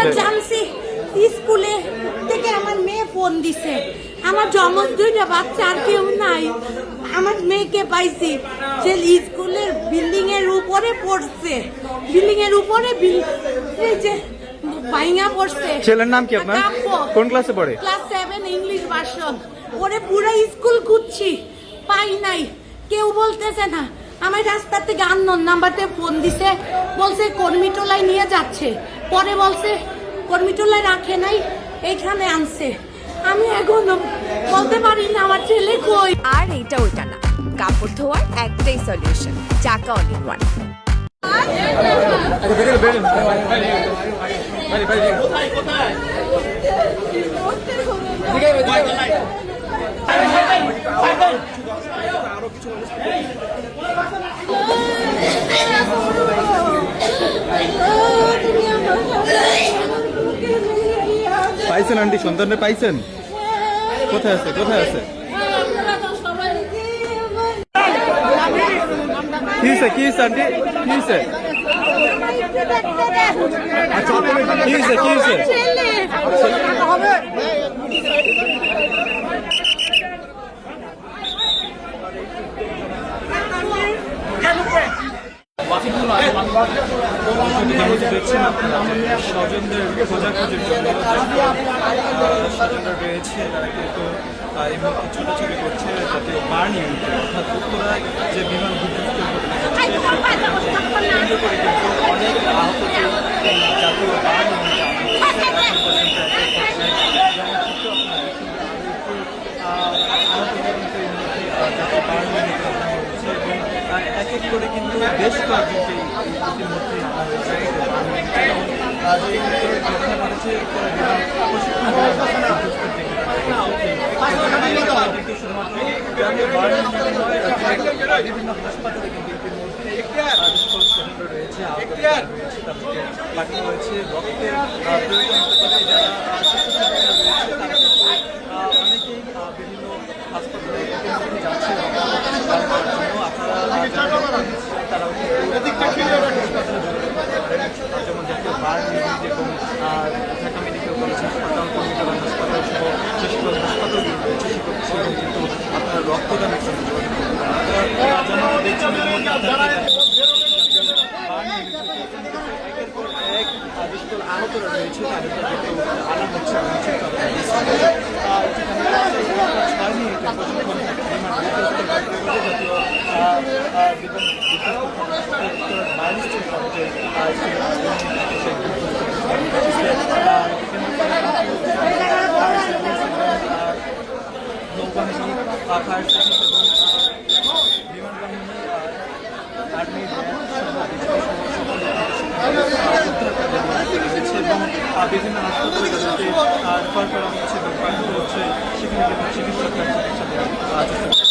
জানছি স্কুলে থেকে আমার মেয়ে ফোন দিছে। আমার জমজ দুইটা বাচ্চা আর কেউ নাই। আমার মেয়েকে পাইছি স্কুলের বিল্ডিং এর উপরে পড়ছে। বিল্ডিং এর উপরে বিল- এই যে ভাইঙা পড়ছে। ছেলের নাম কি আপনার? কোন ক্লাসে পড়ে? ক্লাস সেভেন ইংলিশ ভার্সন ওরে পুরো স্কুল খুঁজছি পাই নাই। কেউ বলতেছে না। আমার রাস্তা থেকে আননোন নাম্বারতে ফোন দিছে। বলছে কর্মীটোলায় নিয়ে যাচ্ছে। পরে বলছে কর্মীটোলায় রাখে নাই এখানে আনছে। আমি এখন বলতে পারি না আমার ছেলে কই? আর এইটা ওইটা না কাপড় ধোয়ার একটাই solution Chaka all in one পাইছেন আন্টি? সন্তানরে পাইছেন? কোথায় আছে? কোথায় আছে? কি হয়েছে কি আন্টি? কি হয়েছে কি হয়েছে কি দেখছেন আপনারা যে স্বজনদের স্বজনরা রয়েছে তারা কিন্তু এই মুহূর্তে ছোটাছুটি করছে যাতে বার্ন অর্থাৎ যে বিমান করে কিন্তু অনেক আহতকে জাতীয় বার্ন ইউনিটে আনা হয়েছে এখন পর্যন্ত একের পর এক যেমন চিত্র আপনারা দেখছেন যে আরও কিন্তু এই মুহূর্তে আহ, জাতীয় বার্ন ইউনিটে আনা হয়েছে এবং আহ, এক এক করে কিন্তু বেশ কয়েকজনকে ইতিমধ্যে বিভিন্ন হাসপাতালে কিন্তু রয়েছে আহতরা রয়েছে তাদেরকে পাঠানো হয়েছে রক্তের প্রয়োজন হতে পারে যারা রয়েছে বিভিন্ন হাসপাতালে ইতিমধ্যে যাচ্ছে রক্ত দান করার জন্য আপনারা আহ, যারা রক্ত দিচ্ছেন তারাও কিন্তু হাসপাতালে যোগাযোগ করতে পারেন আহ, যেমন জাতীয় বার্ন ইউনিট এবং আহ, ঢাকা মেডিকেল কলেজ হাসপাতাল কর্মীকরণ হাসপাতাল সহ যে সকল হাসপাতালগুলো রয়েছে সেগুলো সেখানে কিন্তু আপনারা রক্তদানের জন্য যোগাযোগ করতে পারেন আপনারা আহ, যেমন দেখছেন এই মুহূর্তে আপনাদেরকে বার্ন ইউনিট থেকে কিন্তু একের পর এক আহ, যে সকল আহতরা রয়েছে তাদেরকে কিন্তু আনা হচ্ছে রয়েছে ছয় মিনিটে প্রশিক্ষণ বিমান বিধ্বস্ত করতে জাতীয় আহ, আহ, বিমান বিধ্বস্ত উত্তর বাইলিস্টিক কলেজের আহ, সেই বিমানটিকে সেই বিধ্বস্ত করেছে। আহ, এটি কেন্দ্র করে কিন্তু ফায়ার সার্ভিস এবং আহ, নৌবাহিনী ফায়ার সার্ভিস এবং বিমান বাহিনী আর্মি সকলে রয়েছে এবং বিভিন্ন হাসপাতালে তাদেরকে রেফার করা হচ্ছে এবং হচ্ছে সেখানে চিকিৎসকরা চিকিৎসা করছে।